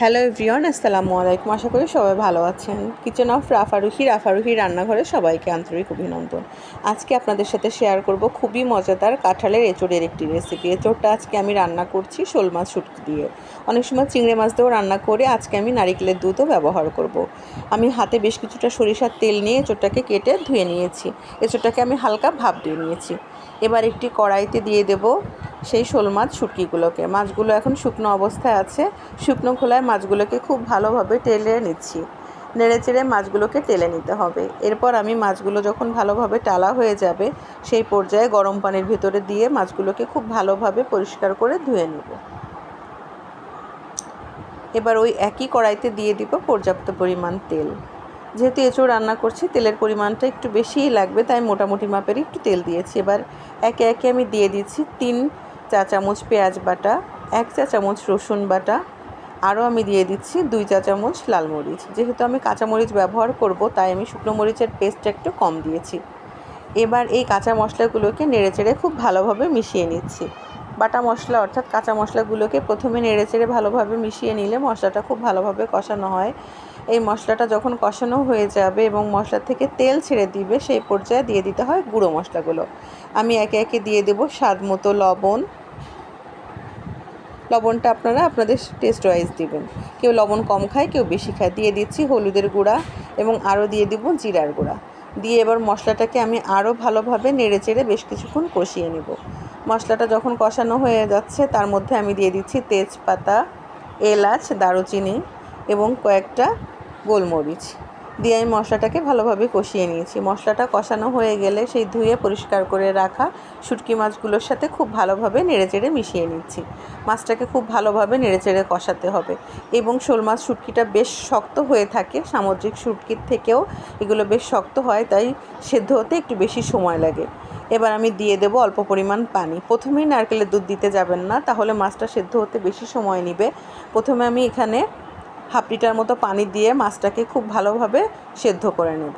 Hello everyone আসসালামু আলাইকুম। আশা করি সবাই ভালো আছেন। কিচেন অফ রাফারুহি রাফারুহি রান্নাঘরে সবাইকে আন্তরিক অভিনন্দন। আজকে আপনাদের সাথে শেয়ার করব খুবই মজাদার কাঁঠালের এঁচড়ের একটি রেসিপি এঁচড়টা আজকে আমি রান্না করছি শোল মাছ শুটকি দিয়ে। অনেক সময় চিংড়ি মাছ দিয়েও রান্না করে আজকে আমি নারিকেলের দুধও ব্যবহার করব। আমি হাতে বেশ কিছুটা সরিষার তেল নিয়ে এঁচড়টাকে কেটে ধুয়ে নিয়েছি। এঁচড়টাকে আমি হালকা ভাপ দিয়ে নিয়েছি। এবার একটি কড়াইতে দিয়ে দেব সেই শোল মাছ শুটকিগুলোকে। মাছগুলো এখন শুকনো অবস্থায় আছে। শুকনো খোলায় মাছগুলোকে খুব ভালোভাবে টেলে নিচ্ছি। নেড়ে চেড়ে মাছগুলোকে টেলে নিতে হবে। এরপর আমি মাছগুলো যখন ভালোভাবে টালা হয়ে যাবে, সেই পর্যায়ে গরম পানির ভিতরে দিয়ে মাছগুলোকে খুব ভালোভাবে পরিষ্কার করে ধুয়ে নেব। এবার ওই একই কড়াইতে দিয়ে দিব পর্যাপ্ত পরিমাণ তেল। যেহেতু এঁচড় রান্না করছি, তেলের পরিমাণটা একটু বেশিই লাগবে, তাই মোটামুটি মাপের একটু তেল দিয়েছি। এবার একে একে আমি দিয়ে দিচ্ছি তিন চা চামচ পেঁয়াজ বাটা, এক চা চামচ রসুন বাটা, আরও আমি দিয়ে দিচ্ছি দুই চা চামচ লাল মরিচ। যেহেতু আমি কাঁচামরিচ ব্যবহার করব, তাই আমি শুকনো মরিচের পেস্টটা একটু কম দিয়েছি। এবার এই কাঁচা মশলাগুলোকে নেড়ে চেড়ে খুব ভালোভাবে মিশিয়ে নিচ্ছি। বাটা মশলা অর্থাৎ কাঁচা মশলাগুলোকে প্রথমে নেড়ে চেড়ে ভালোভাবে মিশিয়ে নিলে মশলাটা খুব ভালোভাবে কষানো হয়। এই মশলাটা যখন কষানো হয়ে যাবে এবং মশলা থেকে তেল ছেড়ে দিবে, সেই পর্যায়ে দিয়ে দিতে হয় গুঁড়ো মশলাগুলো। আমি একে একে দিয়ে দেব স্বাদ মতো লবণ লবণটা আপনারা আপনাদের টেস্ট ওয়াইজ দিবেন। কেউ লবণ কম খায়, কেউ বেশি খায়। দিয়ে দিচ্ছি হলুদের গুঁড়া এবং আরও দিয়ে দিব জিরার গুঁড়া। দিয়ে এবার মশলাটাকে আমি আরও ভালোভাবে নেড়ে চেড়ে বেশ কিছুক্ষণ কষিয়ে নেব। মশলাটা যখন কষানো হয়ে যাচ্ছে, তার মধ্যে আমি দিয়ে দিচ্ছি তেজপাতা, এলাচ, দারুচিনি এবং কয়েকটা গোলমরিচ। দিয়ে আমি মশলাটাকে ভালোভাবে কষিয়ে নিয়েছি। মশলাটা কষানো হয়ে গেলে সেই ধুয়ে পরিষ্কার করে রাখা শুটকি মাছগুলোর সাথে খুব ভালোভাবে নেড়েচেড়ে মিশিয়ে নিচ্ছি। মাছটাকে খুব ভালোভাবে নেড়েচেড়ে কষাতে হবে এবং শোল মাছ শুটকিটা বেশ শক্ত হয়ে থাকে। সামুদ্রিক শুটকির থেকেও এগুলো বেশ শক্ত হয়, তাই সেদ্ধ হতে একটু বেশি সময় লাগে। এবার আমি দিয়ে দেবো অল্প পরিমাণ পানি। প্রথমেই নারকেলের দুধ দিতে যাবেন না, তাহলে মাছটা সেদ্ধ হতে বেশি সময় নেবে। প্রথমে আমি এখানে হাফ লিটার মতো পানি দিয়ে মাছটাকে খুব ভালোভাবে সেদ্ধ করে নেব।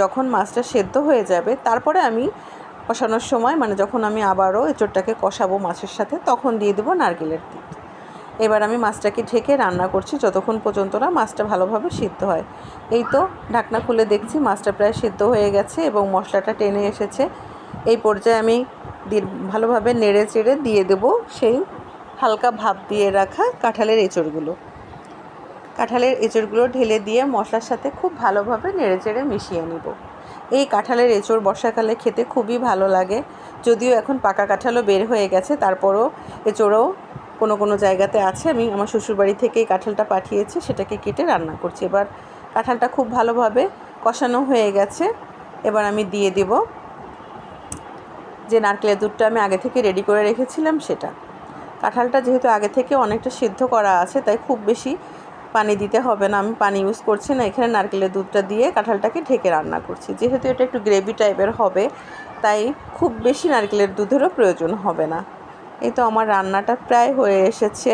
যখন মাছটা সেদ্ধ হয়ে যাবে, তারপরে আমি কষানোর সময় মানে যখন আমি আবারও এঁচোড়টাকে কষাবো মাছের সাথে, তখন দিয়ে দেবো নারকেলের দুধ এবার আমি মাছটাকে ঢেকে রান্না করছি যতক্ষণ পর্যন্ত না মাছটা ভালোভাবে সিদ্ধ হয়। এই তো ঢাকনা খুলে দেখছি মাছটা প্রায় সিদ্ধ হয়ে গেছে এবং মশলাটা টেনে এসেছে। এই পর্যায়ে আমি ভালোভাবে নেড়ে চেড়ে দিয়ে দেবো সেই হালকা ভাপ দিয়ে রাখা কাঁঠালের এঁচড়গুলো। কাঁঠালের এঁচড়গুলো ঢেলে দিয়ে মশলার সাথে খুব ভালোভাবে নেড়েচেড়ে মিশিয়ে নিব। এই কাঁঠালের এঁচড় বর্ষাকালে খেতে খুবই ভালো লাগে। যদিও এখন পাকা কাঁঠালও বের হয়ে গেছে, তারপরও এঁচড়ও কোনো কোনো জায়গাতে আছে। আমি আমার শ্বশুরবাড়ি থেকে এই কাঁঠালটা পাঠিয়েছি, সেটাকে কেটে রান্না করছি। এবার কাঁঠালটা খুব ভালোভাবে কষানো হয়ে গেছে। এবার আমি দিয়ে দেব যে নারকেলের দুধটা আমি আগে থেকে রেডি করে রেখেছিলাম, সেটা। কাঁঠালটা যেহেতু আগে থেকে অনেকটা সিদ্ধ করা আছে, তাই খুব বেশি পানি দিতে হবে না, আমি পানি ইউজ করছি না, এখানে নারকেলের দুধটা দিয়ে কাঁঠালটাকে ঢেকে রান্না করছি। যেহেতু এটা একটু গ্রেভি টাইপের হবে, তাই খুব বেশি নারকেলের দুধেরও প্রয়োজন হবে না। এই তো আমার রান্নাটা প্রায় হয়ে এসেছে।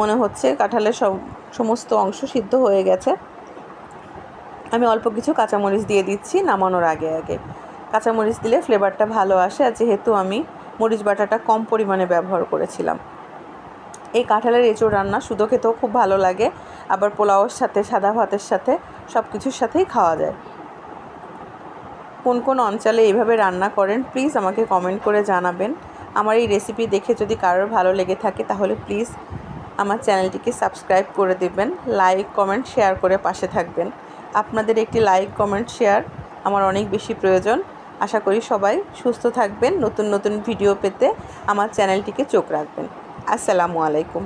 মনে হচ্ছে কাঁঠালের সব সমস্ত অংশ সিদ্ধ হয়ে গেছে। আমি অল্প কিছু কাঁচামরিচ দিয়ে দিচ্ছি নামানোর আগে আগে। কাঁচামরিচ দিলে ফ্লেভারটা ভালো আসে, আর যেহেতু আমি মরিচ বাটাটা কম পরিমাণে ব্যবহার করেছিলাম। এই কাঁঠালের এঁচোড় রান্না শুধু খেতেও খুব ভালো লাগে। আবার পোলাওর সাথে, সাদা ভাতের সাথে সব কিছুর সাথেই খাওয়া যায়। কোন কোন অঞ্চলে এইভাবে রান্না করেন, প্লিজ আমাকে কমেন্ট করে জানাবেন। আমার এই রেসিপি দেখে যদি কারোর ভালো লেগে থাকে, তাহলে প্লিজ আমার চ্যানেলটিকে সাবস্ক্রাইব করে দেবেন, লাইক, কমেন্ট, শেয়ার করে পাশে থাকবেন। আপনাদের একটি লাইক, কমেন্ট, শেয়ার আমার অনেক বেশি প্রয়োজন। আশা করি সবাই সুস্থ থাকবেন, নতুন নতুন ভিডিও পেতে আমার চ্যানেলটিকে চোখ রাখবেন। আসসালামু আলাইকুম।